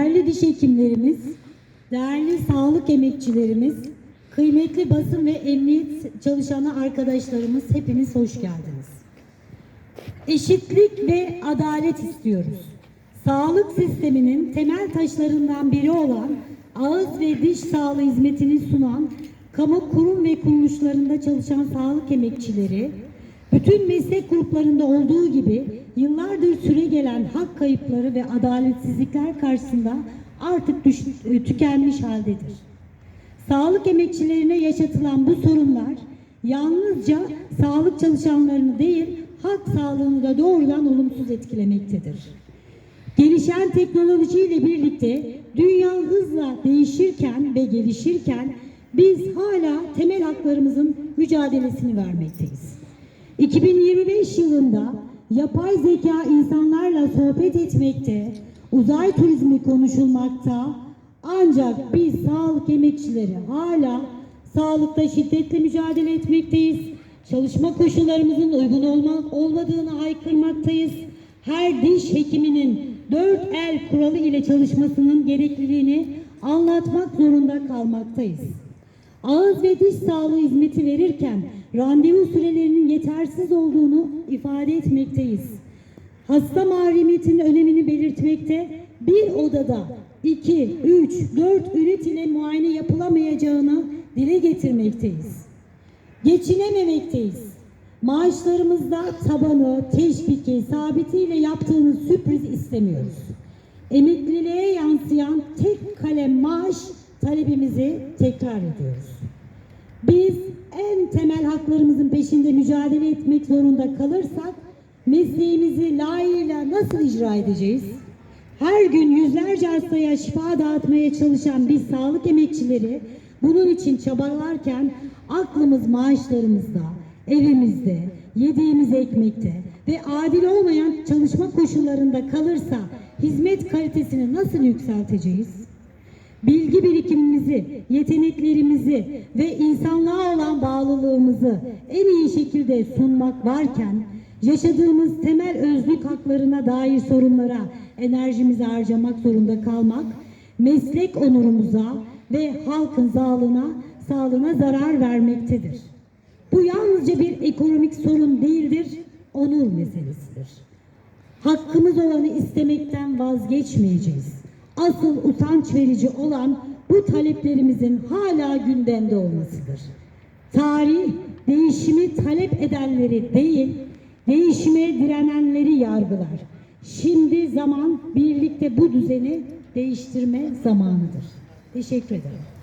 Değerli diş hekimlerimiz, değerli sağlık emekçilerimiz, kıymetli basın ve emniyet çalışanı arkadaşlarımız hepiniz hoş geldiniz. Eşitlik ve adalet istiyoruz. Sağlık sisteminin temel taşlarından biri olan ağız ve diş sağlığı hizmetini sunan kamu kurum ve kuruluşlarında çalışan sağlık emekçileri, bütün meslek gruplarında olduğu gibi yıllardır süre gelen hak kayıpları ve adaletsizlikler karşısında artık düş- e, tükenmiş haldedir. Sağlık emekçilerine yaşatılan bu sorunlar yalnızca sağlık çalışanlarını değil, halk sağlığını da doğrudan olumsuz etkilemektedir. Gelişen teknolojiyle birlikte dünya hızla değişirken ve gelişirken biz hala temel haklarımızın mücadelesini vermekteyiz. 2025 yılında yapay zeka insanlarla sohbet etmekte, uzay turizmi konuşulmakta ancak biz sağlık emekçileri hala sağlıkta şiddetle mücadele etmekteyiz. Çalışma koşullarımızın uygun olma, olmadığını haykırmaktayız. Her diş hekiminin dört el kuralı ile çalışmasının gerekliliğini anlatmak zorunda kalmaktayız. Ağız ve diş sağlığı hizmeti verirken randevu sürelerinin yetersiz olduğunu ifade etmekteyiz. Hasta mahremiyetinin önemini belirtmekte bir odada 2, 3, 4 ünit ile muayene yapılamayacağını dile getirmekteyiz. Geçinememekteyiz. Maaşlarımızda tabanı, teşviki, sabitiyle yaptığınız sürpriz istemiyoruz. Emekliliğe yansıyan tek kalem maaş talebimizi tekrar ediyoruz. Biz en temel haklarımızın peşinde mücadele etmek zorunda kalırsak mesleğimizi layığıyla nasıl icra edeceğiz? Her gün yüzlerce hastaya şifa dağıtmaya çalışan biz sağlık emekçileri bunun için çabalarken aklımız maaşlarımızda, evimizde, yediğimiz ekmekte ve adil olmayan çalışma koşullarında kalırsa hizmet kalitesini nasıl yükselteceğiz? Bilgi birikimimizi, yeteneklerimizi ve insanlığa olan bağlılığımızı en iyi şekilde sunmak varken yaşadığımız temel özlük haklarına dair sorunlara enerjimizi harcamak zorunda kalmak meslek onurumuza ve halkın sağlığına, sağlığına zarar vermektedir. Bu yalnızca bir ekonomik sorun değildir, onur meselesidir. Hakkımız olanı istemekten vazgeçmeyeceğiz. Asıl utanç verici olan bu taleplerimizin hala gündemde olmasıdır. Tarih değişimi talep edenleri değil, değişime direnenleri yargılar. Şimdi zaman birlikte bu düzeni değiştirme zamanıdır. Teşekkür ederim.